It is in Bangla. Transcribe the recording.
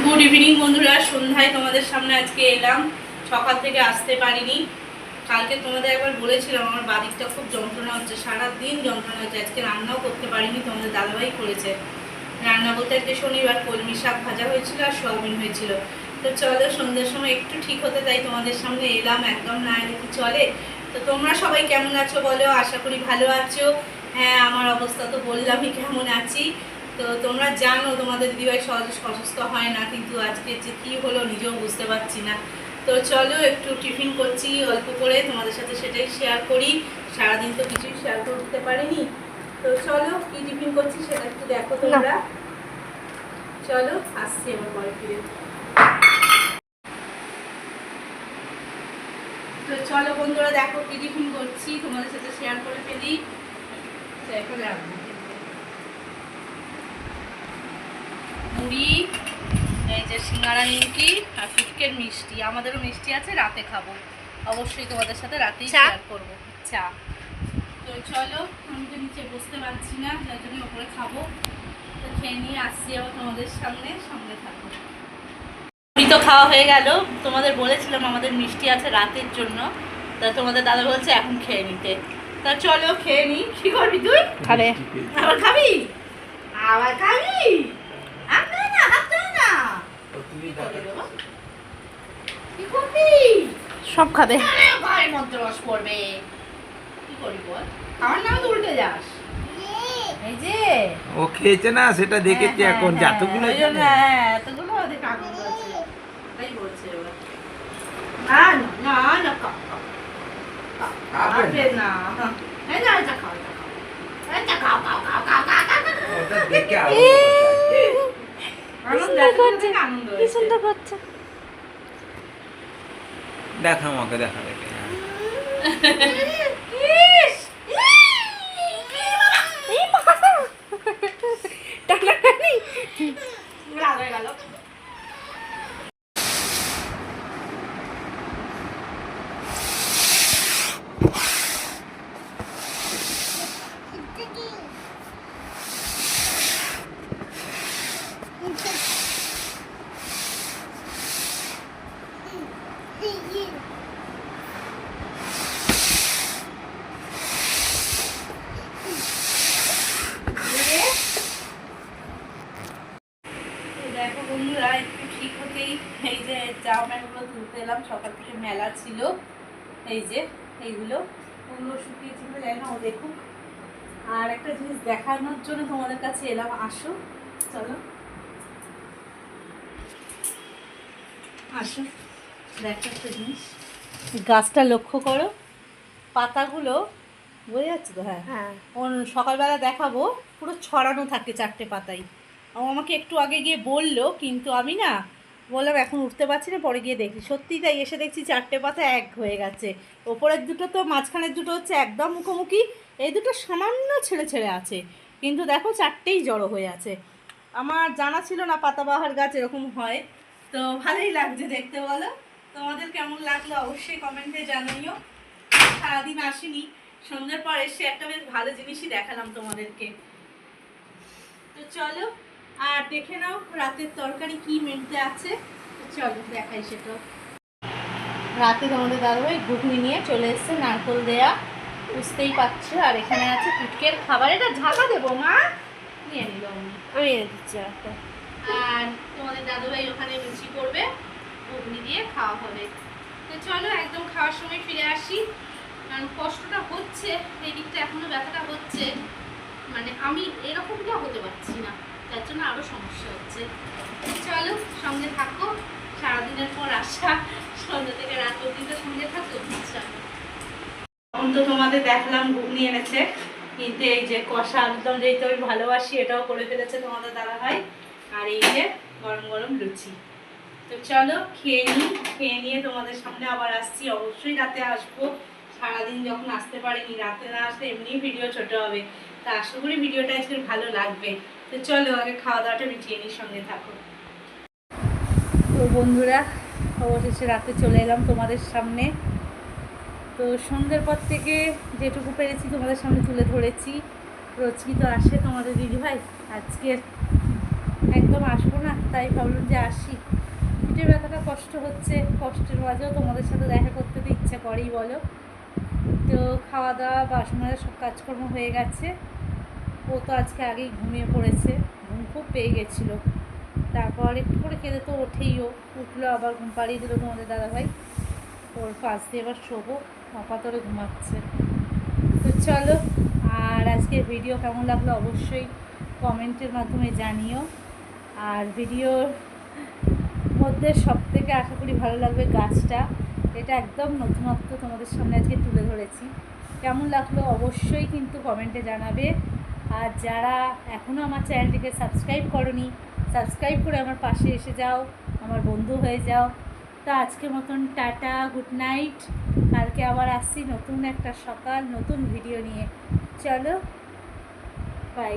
গুড ইভিনিং বন্ধুরা। সন্ধ্যায় তোমাদের সামনে আজকে এলাম। সকাল থেকে আসতে পারিনি। কালকে তোমাদের একবার বলেছিলাম, আমার বাড়িটা খুব যন্ত্রণা হচ্ছে। সারা দিন যন্ত্রণা হচ্ছে। আজকে রান্নাও করতে পারিনি, তোমাদের দাদাভাই করেছে। রান্না বলতে আজকে শনিবার, কলমি শাক ভাজা হয়েছিল আর সোয়াবিন হয়েছিল। তো চলো, সন্ধ্যের সময় একটু ঠিক হতে তাই তোমাদের সামনে এলাম। একদম না এলে কি চলে? তো তোমরা সবাই কেমন আছো বলো? আশা করি ভালো আছো। হ্যাঁ আমার অবস্থা তো বললামই কেমন আছি। তো তোমরা জানো তোমাদের দিদিভাই সহজে অসুস্থ হয় না কিন্তু আজকে যে কী হলো নিজেও বুঝতে পারছি না। তো চলো একটু টিফিন করছি অল্প করে তোমাদের সাথে সেটাই শেয়ার করি। সারাদিন তো কিছুই শেয়ার করতে পারিনি। তো চলো কি টিফিন করছি সেটা একটু দেখো তোমরা। চলো আসছি আমার পরে ফিরে। তো চলো বন্ধুরা দেখো কি টিফিন করছি তোমাদের সাথে শেয়ার করে ফেলি। এখন রাখব মুড়ি এই যে সিঙ্গারা নিমকি আর ফুটকের মিষ্টি আমাদেরও মিষ্টি আছে রাতে খাব। অবশ্যই তোমাদের সাথে রাতেই চা? শেয়ার করব। চা। তো চলো আমি তো নিচে বসতে পারছি না যার জন্য ওপরে খাব। তো খেয়ে নিয়ে আসছি আবার তোমাদের সামনে সামনে থাকব। তো খাওয়া হয়ে গেল। তোমাদের বলেছিলাম আমাদের মিষ্টি আছে রাতের জন্য। তা তোমাদের দাদা বলছে এখন খেয়ে নিতে। তা চলো খেয়ে নি। কি করবি তুই? খাবে আবার খাবি? আবার খাবি হাত ধরে না হাত ধরে না কি করবি বাবা? কি করবি সব খাবে কি করবি বল? খাওয়ার নামে তো উল্টে যাস। এই যে। ও খেয়েছে না? সেটা দেখেছি হ্যাঁ, এখন। হ্যাঁ, যতগুলো ওই জন্য, এখানে। হ্যাঁ, এতগুলো ওদের আনন্দ আছে তাই বলছে না না না না খা, খা। খা, খাবে? খাবে না। হ্যাঁ। না, এটা খাও, এটা খাও। খাও, খাও, খাও, খাও, খাও, খাও, খাও। ওটা দেখে আরও এ, আনন্দ করছে আনন্দ কি। সুন্দর করছে। দেখা আমাকে দেখা দেখে! এই বাবা! টানাটানি। রাগ হয়ে গেল। তো দেখো বন্ধুরা একটু ঠিক হতেই এই যে জামা প্যান্টগুলো তুলতে এলাম সকাল থেকে মেলা ছিল। এই যে এইগুলো। ওগুলো শুকিয়েছিল জানি না ও দেখুক। আর একটা জিনিস দেখানোর জন্য তোমাদের কাছে এলাম আসো চলো। আসো দেখো একটা জিনিস। গাছটা লক্ষ্য করো পাতাগুলো বোঝা যাচ্ছে তো হ্যাঁ? হ্যাঁ। সকালবেলা দেখাবো পুরো ছড়ানো থাকে চারটে পাতাই ও আমাকে একটু আগে গিয়ে বলল কিন্তু আমি না বললাম, এখন উঠতে পারছি না, পরে গিয়ে দেখি। সত্যি তাই, এসে দেখছি চারটে পাতা এক হয়ে গেছে। ওপরের দুটো তো, মাঝখানের দুটো হচ্ছে একদম মুখোমুখি, এই দুটো সামান্য ছেড়ে ছেড়ে আছে। কিন্তু দেখো, চারটেই জড়ো হয়ে আছে। আমার জানা ছিল না পাতাবাহার গাছ এরকম হয়। তো ভালোই লাগছে দেখতে, বলো? তোমাদের কেমন লাগল অবশ্যই কমেন্টে জানাইও সারাদিন আসিনি। সন্ধ্যের পর এসে একটা বেশ ভালো জিনিসই দেখালাম তোমাদেরকে। তো চলো আর দেখে নাও রাতের তরকারি কি মেনতে আছে। চলো দেখাই সেটা। রাতে তোমাদের দাদাভাই ঘুগনি নিয়ে চলে এসছে নারকোল দেয়া। বুঝতেই পারছ, আর এখানে আছে পুটকের খাবার। এটা ঝাঁকা দেবো, মা? নিয়ে নিল আমি। এনে দিচ্ছি একটা আর তোমাদের দাদুভাই ওখানে লুচি করবে, ঘুগনি দিয়ে খাওয়া হবে। তো চলো একদম খাওয়ার সময় ফিরে আসি। কারণ কষ্টটা হচ্ছে, এই দিকটা এখনও ব্যথাটা হচ্ছে। মানে আমি এরকমটা হতে পারছি না। তার জন্য আরও সমস্যা হচ্ছে। চলো, সঙ্গে থাকো। সারাদিনের পর আসা, সন্ধ্যা থেকে রাত অব্দি তো সঙ্গে থাকো আচ্ছা। এখন তো তোমাদের দেখলাম, ঘুগনি এনেছে। কিন্তু এই যে কষা একদম যেই তো আমি ভালোবাসি, এটাও করে ফেলেছে তোমাদের দাদা ভাই আর এই যে গরম গরম লুচি। তো চলো, খেয়ে নিই, খেয়ে নিয়ে তোমাদের সামনে আবার আসছি। অবশ্যই রাতে আসব। সারাদিন যখন আসতে পারিনি, রাতে না আসলে এমনি ভিডিও ছোট হবে। তা আশা করি ভিডিওটা আজকে ভালো লাগবে। তো চলো আগে খাওয়া দাওয়াটা মিটিয়ে নিই, সঙ্গে থাকো। তো বন্ধুরা অবশেষে রাতে চলে এলাম তোমাদের সামনে। তো সন্ধ্যের পর থেকে যেটুকু পেরেছি তোমাদের সামনে তুলে ধরেছি। রোজ কি তো আসে তোমাদের দিদিভাই আজকে একদম আসব না, তাই ভাবলাম যে আসি। পিঠে ব্যথাটা কষ্ট হচ্ছে, কষ্টের মাঝেও তোমাদের সাথে দেখা করতে তো ইচ্ছা করেই বলো। তো খাওয়া দাওয়া বাসন সব কাজকর্ম হয়ে গেছে। ও তো আজকে আগেই ঘুমিয়ে পড়েছে। ঘুম খুব পেয়ে গেছিল। তারপর একটু করে খেতে তো ওঠেই ও। উঠল, আবার ঘুম পাড়িয়ে দিল তোমাদের দাদাভাই। ওর পাশ দিয়ে এবার শোবো অপাতরে ঘুমাচ্ছে। তো চলো, আর আজকে ভিডিও কেমন লাগল অবশ্যই কমেন্টের মাধ্যমে জানিও। আর ভিডিওর মধ্যে সব থেকে আশা করি ভালো লাগবে গাছটা। এটা একদম নতুনত্ব তোমাদের সামনে আজকে তুলে ধরেছি। কেমন লাগল অবশ্যই কিন্তু কমেন্টে জানাবে। আর যারা এখনও আমার চ্যানেলটিকে সাবস্ক্রাইব করনি সাবস্ক্রাইব করে আমার পাশে এসে যাও, আমার বন্ধু হয়ে যাও। তো আজকের মতন টাটা গুড নাইট কালকে আবার আসছি নতুন একটা সকাল, নতুন ভিডিও নিয়ে। চলো বাই